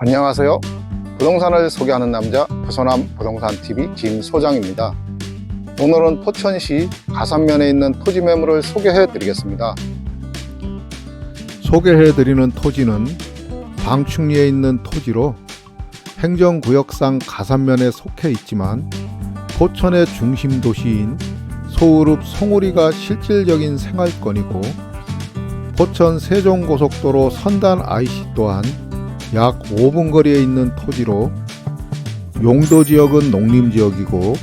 안녕하세요. 부동산을 소개하는 남자 부서남 부동산TV 김 소장입니다. 오늘은 포천시 가산면에 있는 토지 매물을 소개해 드리겠습니다. 소개해 드리는 토지는 방충리에 있는 토지로 행정구역상 가산면에 속해 있지만 포천의 중심 도시인 소우룹 송우리가 실질적인 생활권이고 포천 세종고속도로 선단 IC 또한 약 5분 거리에 있는 토지로 용도 지역은 농림 지역이고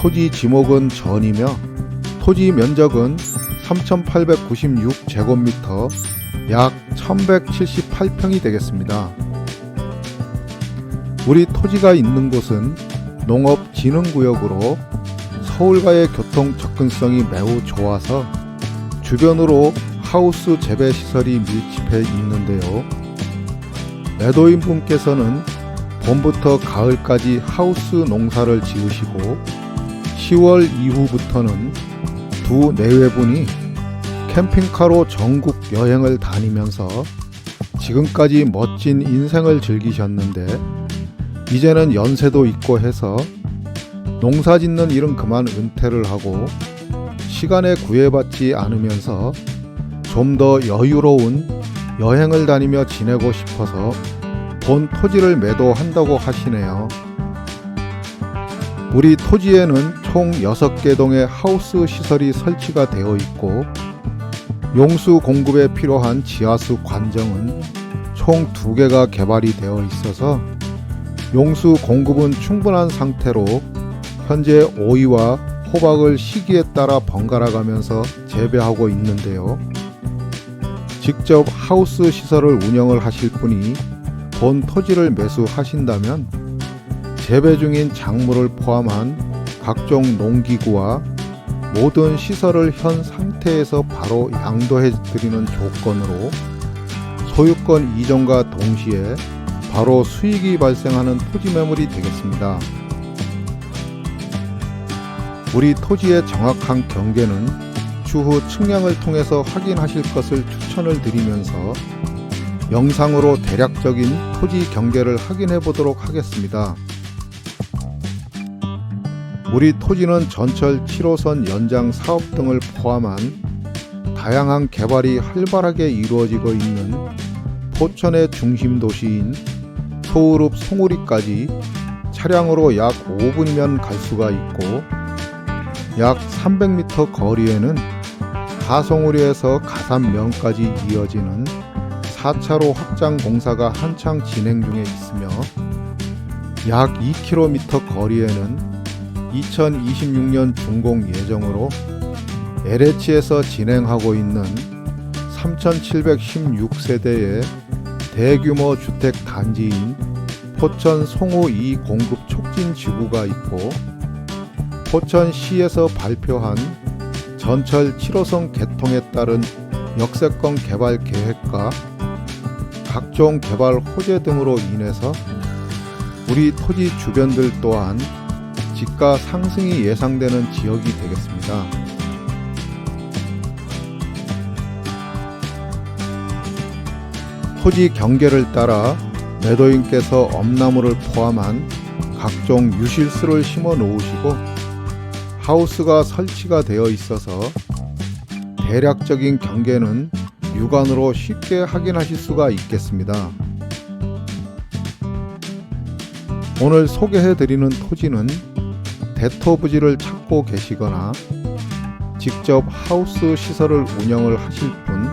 토지 지목은 전이며 토지 면적은 3,896 제곱미터 약 1178평이 되겠습니다. 우리 토지가 있는 곳은 농업진흥구역으로 서울과의 교통 접근성이 매우 좋아서 주변으로 하우스 재배 시설이 밀집해 있는데요. 매도인 분께서는 봄부터 가을까지 하우스 농사를 지으시고 10월 이후부터는 두 내외분이 캠핑카로 전국 여행을 다니면서 지금까지 멋진 인생을 즐기셨는데 이제는 연세도 있고 해서 농사 짓는 일은 그만 은퇴를 하고 시간에 구애받지 않으면서 좀 더 여유로운 여행을 다니며 지내고 싶어서 본 토지를 매도한다고 하시네요. 우리 토지에는 총 6개 동의 하우스 시설이 설치가 되어 있고 용수 공급에 필요한 지하수 관정은 총 2개가 개발이 되어 있어서 용수 공급은 충분한 상태로 현재 오이와 호박을 시기에 따라 번갈아 가면서 재배하고 있는데요. 직접 하우스 시설을 운영을 하실 분이 본 토지를 매수하신다면 재배 중인 작물을 포함한 각종 농기구와 모든 시설을 현 상태에서 바로 양도해 드리는 조건으로 소유권 이전과 동시에 바로 수익이 발생하는 토지 매물이 되겠습니다. 우리 토지의 정확한 경계는 추후 측량을 통해서 확인하실 것을 추천을 드리면서 영상으로 대략적인 토지 경계를 확인해 보도록 하겠습니다. 우리 토지는 전철 7호선 연장 사업 등을 포함한 다양한 개발이 활발하게 이루어지고 있는 포천의 중심 도시인 소우룹 송우리까지 차량으로 약 5분이면 갈 수가 있고 약 300m 거리에는 하송우리에서 가산면까지 이어지는 4차로 확장 공사가 한창 진행 중에 있으며 약 2km 거리에는 2026년 준공 예정으로 LH에서 진행하고 있는 3,716세대의 대규모 주택 단지인 포천 송호 2 공급 촉진 지구가 있고 포천시에서 발표한 전철 7호선 개통에 따른 역세권 개발 계획과 각종 개발 호재 등으로 인해서 우리 토지 주변들 또한 집가 상승이 예상되는 지역이 되겠습니다. 토지 경계를 따라 매도인께서 엄나무를 포함한 각종 유실수를 심어 놓으시고 하우스가 설치가 되어 있어서 대략적인 경계는 육안으로 쉽게 확인하실 수가 있겠습니다. 오늘 소개해 드리는 토지는 대토 부지를 찾고 계시거나 직접 하우스 시설을 운영을 하실 분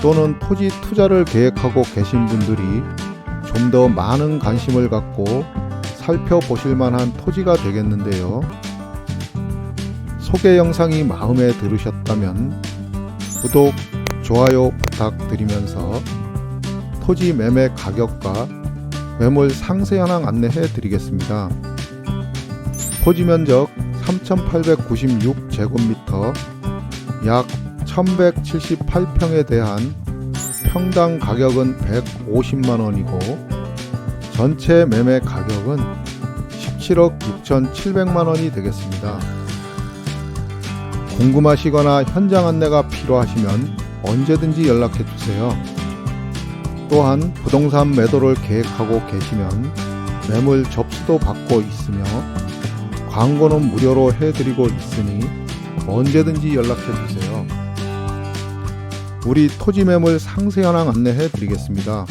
또는 토지 투자를 계획하고 계신 분들이 좀 더 많은 관심을 갖고 살펴보실 만한 토지가 되겠는데요. 소개 영상이 마음에 들으셨다면 구독, 좋아요 부탁드리면서 토지 매매 가격과 매물 상세 현황 안내해 드리겠습니다. 토지 면적 3,896제곱미터 약 1,178평에 대한 평당 가격은 150만 원이고 전체 매매 가격은 17억 6,700만 원이 되겠습니다. 궁금하시거나 현장 안내가 필요하시면 언제든지 연락해 주세요. 또한 부동산 매도를 계획하고 계시면 매물 접수도 받고 있으며 광고는 무료로 해드리고 있으니 언제든지 연락해 주세요. 우리 토지 매물 상세 현황 안내해 드리겠습니다.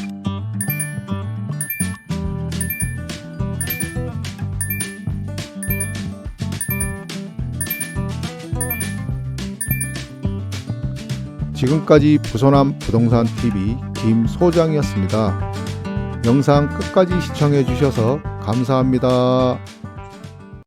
지금까지 부서남 부동산 TV 김 소장이었습니다. 영상 끝까지 시청해 주셔서 감사합니다.